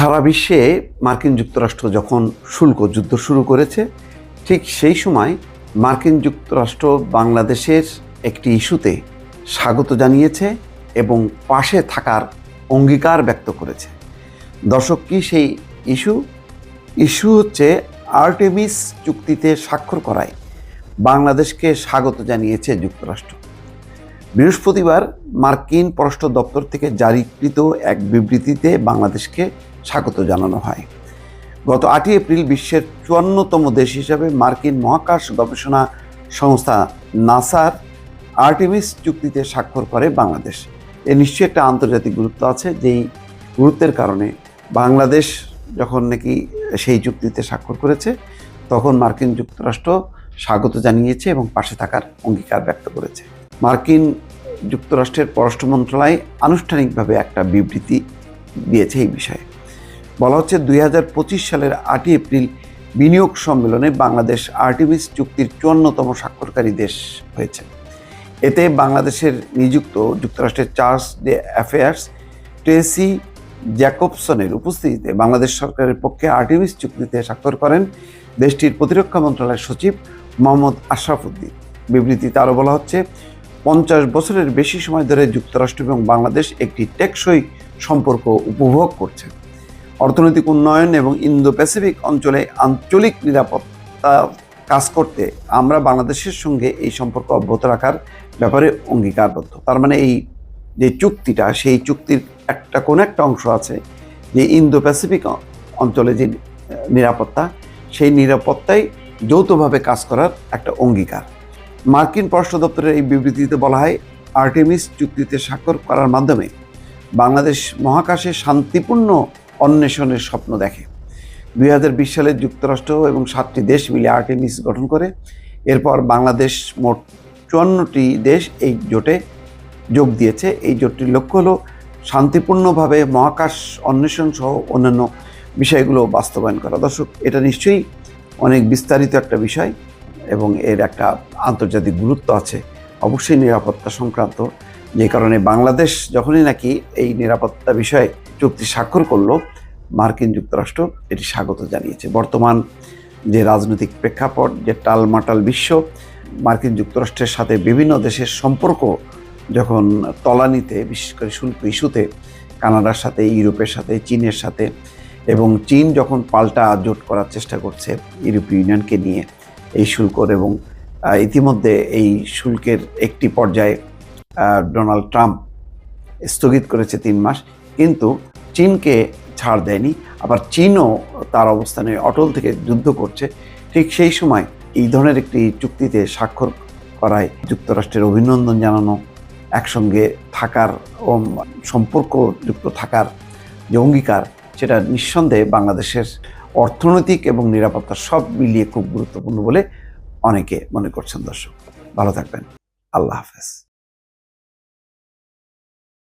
সারা বিশ্বে মার্কিন যুক্তরাষ্ট্র যখন শুল্ক যুদ্ধ শুরু করেছে, ঠিক সেই সময় মার্কিন যুক্তরাষ্ট্র বাংলাদেশের একটি ইস্যুতে স্বাগত জানিয়েছে এবং পাশে থাকার অঙ্গীকার ব্যক্ত করেছে। দর্শক, কি সেই ইস্যু? ইস্যু হচ্ছে আর্টেমিস চুক্তিতে স্বাক্ষর করায় বাংলাদেশকে স্বাগত জানিয়েছে যুক্তরাষ্ট্র। বৃহস্পতিবার মার্কিন পররাষ্ট্র দপ্তর থেকে জারিকৃত এক বিবৃতিতে বাংলাদেশকে স্বাগত জানানো হয়। গত আটই এপ্রিল বিশ্বের চুয়ান্নতম দেশ হিসাবে মার্কিন মহাকাশ গবেষণা সংস্থা নাসার আর্টেমিস চুক্তিতে স্বাক্ষর করে বাংলাদেশ। এ নিশ্চয়ই একটা আন্তর্জাতিক গুরুত্ব আছে, যেই গুরুত্বের কারণে বাংলাদেশ যখন নাকি সেই চুক্তিতে স্বাক্ষর করেছে, তখন মার্কিন যুক্তরাষ্ট্র স্বাগত জানিয়েছে এবং পাশে থাকার অঙ্গীকার ব্যক্ত করেছে। মার্কিন যুক্তরাষ্ট্রের পররাষ্ট্র মন্ত্রণালয় আনুষ্ঠানিকভাবে একটা বিবৃতি দিয়েছে এই বিষয়ে। বলা হচ্ছে দুই হাজার পঁচিশ সালের আটই এপ্রিল বিনিয়োগ সম্মেলনে বাংলাদেশ আর্টিমিস চুক্তির চুয়ান্নতম স্বাক্ষরকারী দেশ হয়েছে। এতে বাংলাদেশের নিযুক্ত যুক্তরাষ্ট্রের চার্লস ডে অ্যাফেয়ার্স, ট্রেসি জ্যাকবসনের উপস্থিতিতে বাংলাদেশ সরকারের পক্ষে আর্টিমিস চুক্তিতে স্বাক্ষর করেন দেশটির প্রতিরক্ষা মন্ত্রণালয়ের সচিব মোহাম্মদ আশরাফুদ্দিন বিবৃতিতে আরও বলা হচ্ছে, পঞ্চাশ বছরের বেশি সময় ধরে যুক্তরাষ্ট্র এবং বাংলাদেশ একটি টেকসই সম্পর্ক উপভোগ করছে। অর্থনৈতিক উন্নয়ন এবং ইন্দো প্যাসিফিক অঞ্চলে আঞ্চলিক নিরাপত্তা কাজ করতে আমরা বাংলাদেশের সঙ্গে এই সম্পর্ক অব্যাহত রাখার ব্যাপারে অঙ্গীকারবদ্ধ। তার মানে এই যে চুক্তিটা, সেই চুক্তির একটা কোন একটা অংশ আছে যে ইন্দো প্যাসিফিক অঞ্চলে যে নিরাপত্তা, সেই নিরাপত্তায় যৌথভাবে কাজ করার একটা অঙ্গীকার। মার্কিন পররাষ্ট্র দপ্তরের এই বিবৃতিতে বলা হয়, আর্টেমিস চুক্তিতে স্বাক্ষর করার মাধ্যমে বাংলাদেশ মহাকাশে শান্তিপূর্ণ অন্বেষণের স্বপ্ন দেখে। দুই হাজার বিশ সালে যুক্তরাষ্ট্র এবং সাতটি দেশ মিলে আর্টেমিস গঠন করে। এরপর বাংলাদেশ মোট চুয়ান্নটি দেশ এই জোটে যোগ দিয়েছে। এই জোটটির লক্ষ্য হলো শান্তিপূর্ণভাবে মহাকাশ অন্বেষণ সহ অন্যান্য বিষয়গুলো বাস্তবায়ন করা। দর্শক, এটা নিশ্চয়ই অনেক বিস্তারিত একটা বিষয় এবং এর একটা আন্তর্জাতিক গুরুত্ব আছে। অবশ্যই নিরাপত্তা সংক্রান্ত যে কারণে বাংলাদেশ যখনই নাকি এই নিরাপত্তা বিষয়ে চুক্তি স্বাক্ষর করল, মার্কিন যুক্তরাষ্ট্র এটি স্বাগত জানিয়েছে। বর্তমান যে রাজনৈতিক প্রেক্ষাপট, যে টালমাটাল বিশ্ব, মার্কিন যুক্তরাষ্ট্রের সাথে বিভিন্ন দেশের সম্পর্ক যখন তলানিতে, বিশেষ করে শুল্ক ইস্যুতে, কানাডার সাথে, ইউরোপের সাথে, চীনের সাথে, এবং চীন যখন পাল্টা জোট করার চেষ্টা করছে ইউরোপীয় ইউনিয়নকে নিয়ে এই শুল্কর এবং ইতিমধ্যে এই শুল্কের একটি পর্যায়ে ডোনাল্ড ট্রাম্প স্থগিত করেছে তিন মাস, কিন্তু চীনকে ছাড় দেয়নি। আবার চীনও তার অবস্থানে অটল থেকে যুদ্ধ করছে। ঠিক সেই সময় এই ধরনের একটি চুক্তিতে স্বাক্ষর করায় যুক্তরাষ্ট্রের অভিনন্দন জানানো, একসঙ্গে থাকার ও সম্পর্ক যুক্ত থাকার যে অঙ্গীকার, সেটা নিঃসন্দেহে বাংলাদেশের অর্থনৈতিক এবং নিরাপত্তা সব মিলিয়ে খুব গুরুত্বপূর্ণ বলে অনেকে মনে করছেন দর্শক। ভালো থাকবেন। আল্লাহ হাফেজ।